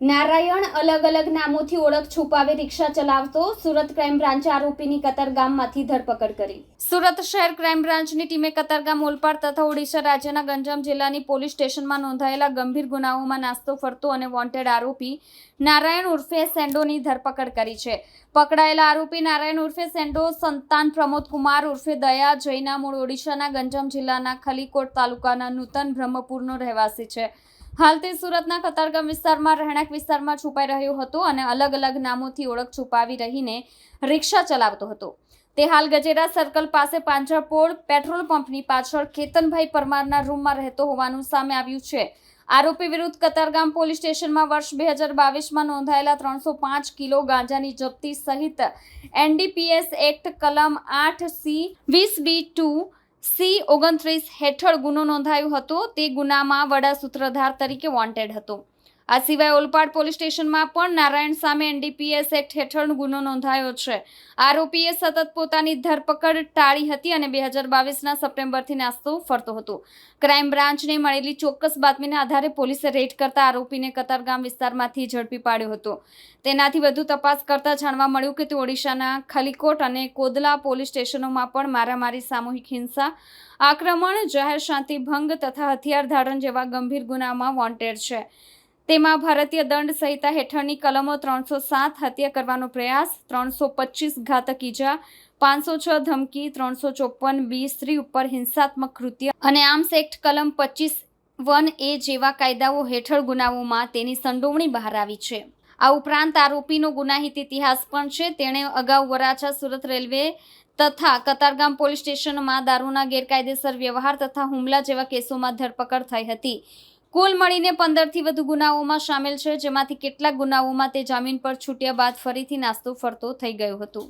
નારાયણ અલગ અલગ નામોથી ઓળખ છુપાવી રિક્ષા ચલાવતો સુરત ક્રાઇમ બ્રાન્ચે આરોપીની કતારગામમાંથી ધરપકડ કરી. સુરત શહેર ક્રાઇમ બ્રાન્ચની ટીમે કતારગામ ઓલપાડ તથા ઓડિશા રાજ્યના ગંજામ જિલ્લાની પોલીસ સ્ટેશનમાં નોંધાયેલા ગંભીર ગુનાઓમાં નાસ્તો ફરતો અને વોન્ટેડ આરોપી નારાયણ ઉર્ફે સેન્ડોની ધરપકડ કરી છે. પકડાયેલા આરોપી નારાયણ ઉર્ફે સેન્ડો સંતાન પ્રમોદ કુમાર ઉર્ફે દયા જૈના મૂળ ઓડિશાના ગંજામ જિલ્લાના ખલીકોટ તાલુકાના નૂતન બ્રહ્મપુરનો રહેવાસી છે. હાલ તે સુરતના કતારગામ વિસ્તારમાં, રહેણાંક વિસ્તારમાં છુપાઈ રહ્યો હતો અને અલગ અલગ નામોથી ઓળખ છુપાવી રહીને રિક્ષા ચલાવતો હતો. તે હાલ ગજેરા સર્કલ પાસે પાંજરાપોળ પેટ્રોલ પંપની પાછળ કેતનભાઈ પરમારના રૂમમાં રહેતો હોવાનું સામે આવ્યું છે. આરોપી વિરુદ્ધ કતારગામ પોલીસ સ્ટેશનમાં વર્ષ બે હજાર બાવીસમાં નોંધાયેલા ત્રણસો પાંચ કિલો ગાંજાની જપ્તી સહિત એનડીપીએસ એક્ટ કલમ આઠ સી વીસ બી ટુ સી ઓગણત્રીસ હેઠળ ગુનો નોંધાયો હતો. તે ગુનામાં વડા સૂત્રધાર તરીકે વોન્ટેડ હતો. આ સિવાય ઓલપાડ પોલીસ સ્ટેશનમાં પણ નારાયણ સામે એનડીપીએસ એક્ટ હેઠળનો ગુનો નોંધાયો છે. આરોપીએ સતત પોતાની ધરપકડ ટાળી હતી અને બે હજાર બાવીસના સપ્ટેમ્બરથી નાસ્તો ફરતો હતો. ક્રાઇમ બ્રાન્ચને મળેલી ચોક્કસ બાતમીના આધારે પોલીસે રેડ કરતા આરોપીને કતારગામ વિસ્તારમાંથી ઝડપી પાડ્યો હતો. તેનાથી વધુ તપાસ કરતા જાણવા મળ્યું કે તે ઓડિશાના ખલીકોટ અને કોદલા પોલીસ સ્ટેશનોમાં પણ મારામારી, સામૂહિક હિંસા, આક્રમણ, જાહેર શાંતિ ભંગ તથા હથિયાર ધારણ જેવા ગંભીર ગુનામાં વોન્ટેડ છે. તેમાં ભારતીય દંડ સંહિતા હેઠળની કલમો ત્રણસો સાત હત્યા કરવાનો પ્રયાસ, ત્રણસો પચીસ ઘાતક ઈજા, પાંચસો છ ધમકી, ત્રણસો ચોપન બી સ્ત્રી ઉપર હિંસાત્મક કૃત્ય અને આર્મ્સ એક્ટ કલમ પચીસ વન એ જેવા કાયદાઓ હેઠળ ગુનાઓમાં તેની સંડોવણી બહાર આવી છે. આ ઉપરાંત આરોપીનો ગુનાહિત ઇતિહાસ પણ છે. તેણે અગાઉ વરાછા સુરત રેલવે તથા કતારગામ પોલીસ સ્ટેશનમાં દારૂના ગેરકાયદેસર વ્યવહાર તથા હુમલા જેવા કેસોમાં ધરપકડ થઈ હતી. કુલ મળીને પંદરથી વધુ ગુનાઓમાં સામેલ છે, જેમાંથી કેટલાક ગુનાઓમાં તે જામીન પર છૂટ્યા બાદ ફરીથી નાસ્તો ફરતો થઈ ગયો હતો.